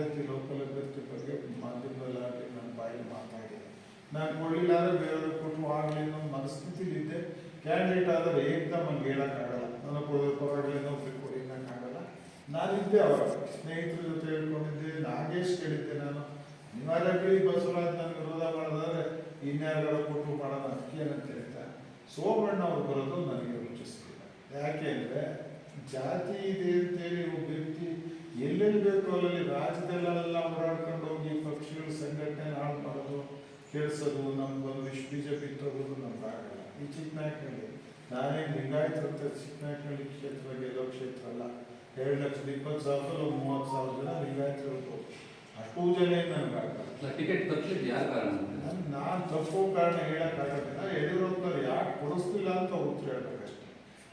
ಅಭ್ಯರ್ಥಿ ಲೋಕಲ್ ಅಭ್ಯರ್ಥಿ ಬಗ್ಗೆ ಮಾಧ್ಯಮದಲ್ಲಿ ನನ್ನ ಬಾಯಲ್ಲಿ ಮಾತಾಡಿದೆ ನಾನು ಕೊಡಲಿಲ್ಲ ಅಂದರೆ ಬೇರೆಯವ್ರಿಗೆ ಕೊಟ್ಟು ಆಗಲಿ ಅನ್ನೋ ಮನಸ್ಥಿತಿಲಿದ್ದೆ ಕ್ಯಾಂಡಿಡೇಟ್ ಆದರೆ ಏಕ್ದಮ್ ಹಂಗೆ ಹೇಳೋಕ್ಕಾಗಲ್ಲ ಕೊಡೋದು ಪರವಾಗಿಲ್ಲ ನೌಕರಿ ಕೊಡಿ ಆಗಲ್ಲ. ನಾನಿದ್ದೆ ಅವರ. ಸ್ನೇಹಿತರ ಜೊತೆ ಹೇಳ್ಕೊಂಡಿದ್ದೆ, ನಾಗೇಶ್ ಕೇಳಿದ್ದೆ ನಾನು. ಅನಿವಾರ್ಯವಾಗಿ ಬಸವರಾಜ್ ನನಗೆ ವಿರೋಧ ಮಾಡೋದಾದ್ರೆ ಇನ್ಯಾರು ಕೊಟ್ಟು ಅದಕ್ಕೆ ಏನಂತ ಹೇಳ್ತಾರೆ ಸೋಮಣ್ಣ ಅವ್ರು ಬರೋದು ನನಗೆ ರುಚಿಸ್ತಿಲ್ಲ ಯಾಕೆ ಅಂದರೆ ಜಾತಿ ಇದೆ ಅಂತೇಳಿ ಒಬ್ಬ ವ್ಯಕ್ತಿ ಎಲ್ಲೆಲ್ಲಿ ಬೇಕು ಅಲ್ಲಲ್ಲಿ ರಾಜ್ಯದಲ್ಲೆಲ್ಲ ಕೆಡಿಸೋದು ನಮ್ಗೆ ಒಂದು ಇಷ್ಟು ಬಿ ಜೆ ಪಿ ತಗೋದು ನಮ್ಗಾಗಲ್ಲ ಈ ಚಿಕ್ಕನಾಯಕನಹಳ್ಳಿ ನಾನೇ ಲಿಂಗಾಯತ ಚಿಕ್ಕನಾಯಕನಹಳ್ಳಿ ಕ್ಷೇತ್ರ ಗೆಲ್ಲೋ ಕ್ಷೇತ್ರ ಅಲ್ಲ. ಎರಡು ಲಕ್ಷದ ಇಪ್ಪತ್ತು ಸಾವಿರ ಮೂವತ್ತು ಸಾವಿರ ಜನ ಲಿಂಗಾಯತರು ಅಷ್ಟು ಜನ ಆಗಲ್ಲ ಟಿಕೆಟ್ ತಪ್ಪಿದ್ದು ಯಾರ ಕಾರಣ? ನಾನು ತಪ್ಪು ಕಾರಣ ಹೇಳೋಕ್ಕಾಗೋದಿಲ್ಲ ಯಡಿಯೂರಪ್ಪನವ್ರು ಯಾಕೆ ಕೊಡಿಸ್ತಿಲ್ಲ ಅಂತ ಉತ್ತರ ಹೇಳ್ಬೇಕಷ್ಟೆ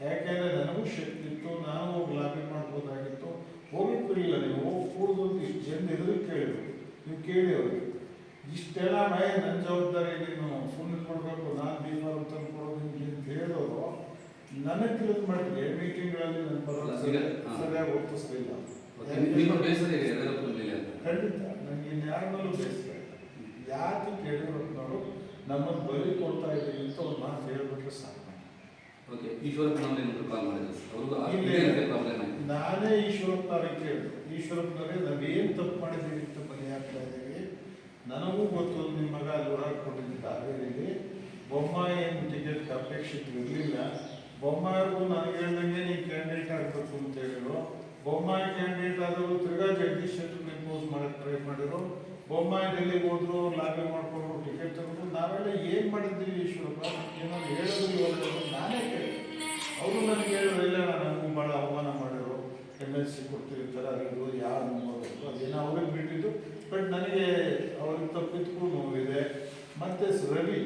ಯಾಕೆಂದರೆ ನನಗೂ ಶಕ್ತಿ ಇತ್ತು ನಾನು ಹೋಗಿ ಲಾಬಿ ಮಾಡ್ಬೋದಾಗಿತ್ತು. ಹೋಗಿ ಹೋಗಿರ್ಲಿಲ್ಲ ನೀವು. ಹೋಗಿ ಕೂಡುದು ಇಷ್ಟು ಜನ ಎದುರು ಕೇಳಿದ್ರು. ನೀವು ಕೇಳಿ ಅವ್ರಿಗೆ ಇಷ್ಟೆಲ್ಲ ಮೈ ನನ್ನ ಜವಾಬ್ದಾರಿ ನೀನು ಫೋನ್ ಕೊಡಬೇಕು ನಾನು ಬಿ ಫಾರ್ಮ್ ತಂದು ಕೊಡೋದು ಅಂತ ಹೇಳೋರು ನನಗೆ ತಿಳಿದ ಮಟ್ಟಿಗೆ ಮೀಟಿಂಗ್ಗಳಲ್ಲಿ ನನ್ನ ಬರೋಲ್ಲ. ಸರಿಯಾಗಿ ಒಪ್ಪಿಸ್ಲಿಲ್ಲ. ಬೇಸರ ಖಂಡಿತ ನನಗೆ ಇನ್ಯಾರನ್ನೂ ಬೇಸರ ಇಲ್ಲ ಯಾಕೆ ಯಡಿಯೂರಪ್ಪನವರು ನಮ್ಮನ್ನು ಬಲಿ ಕೊಡ್ತಾ ಇದ್ದೀವಿ ಅಂತ ಒಂದು ಮಾತು ಹೇಳ್ಬಿಟ್ರೆ ಸಾಕು. ಓಕೆ ಈಶ್ವರಪ್ಪನವ್ರು ಏನಾದ್ರು ಕಾಲ್ ಮಾಡಿದ್ರು ನಾನೇ ಈಶ್ವರಪ್ಪನವ್ರಿಗೆ ಕೇಳಿದ್ರು ಈಶ್ವರಪ್ಪನವರೇ ನಾವೇನು ತಪ್ಪು ಮಾಡಿದ್ದೀವಿ ಅಂತ ಬಲಿ ಹಾಕ್ತಾ ಇದ್ದೀವಿ ನನಗೂ ಗೊತ್ತು ನಿಮ್ಮ ಮಗ ಅಲ್ಲಿ ಓಡಾಡ್ಕೊಂಡಿದ್ದ ಹಾವೇರಿಲಿ ಬೊಮ್ಮಾಯಿ ಏನು ಟಿಕೆಟ್ ಅಪೇಕ್ಷಿತರಿರಲಿಲ್ಲ ಬೊಮ್ಮಾಯಿಗೂ ನನಗೆ ಹೇಳ್ದಂಗೆ ನೀವು ಕ್ಯಾಂಡಿಡೇಟ್ ಆಗಬೇಕು ಅಂತ ಹೇಳಿದ್ರು. ಬೊಮ್ಮಾಯಿ ಕ್ಯಾಂಡಿಡೇಟ್ ಆದರೂ ತಿರ್ಗಾ ಜಗದೀಶ್ ಶೆಟ್ಟರ್ ಇಂಪೋಸ್ ಮಾಡಕ್ಕೆ ಟ್ರೈ ಮಾಡಿದ್ರು. ಬೊಮ್ಮಾಯಿ ಡೆಲ್ಲಿಗೆ ಹೋದ್ರು ಲಾಬಿ ಮಾಡ್ಕೊಂಡು ಟಿಕೆಟ್ ತಗೊಂಡು. ನಾವೆಲ್ಲ ಏನು ಮಾಡಿದ್ದೀವಿ ಈಶ್ವರಪ್ಪ? ಏನೋ ಹೇಳಿದ್ರು ನಾನೇ ಕೇಳಿ ಅವರು ನನಗೆ ಹೇಳಿದ್ರು, ಇಲ್ಲ ನನಗೂ ಭಾಳ ಅವಮಾನ ಮಾಡಿದ್ರು. ಎಂ ಎಲ್ ಸಿ ಕೊಡ್ತಿರ್ತಾರೆ, ಅದು ಯಾರು ನೋಡಬೇಕು ಅದೇನೋ ಅವ್ರಿಗೆ ಬಿಟ್ಟಿದ್ದು. ಬಟ್ ನನಗೆ ಅವ್ರಿಗೆ ತಪ್ಪಿದ್ದಕ್ಕೂ ನೋವಿದೆ ಮತ್ತು ರವಿ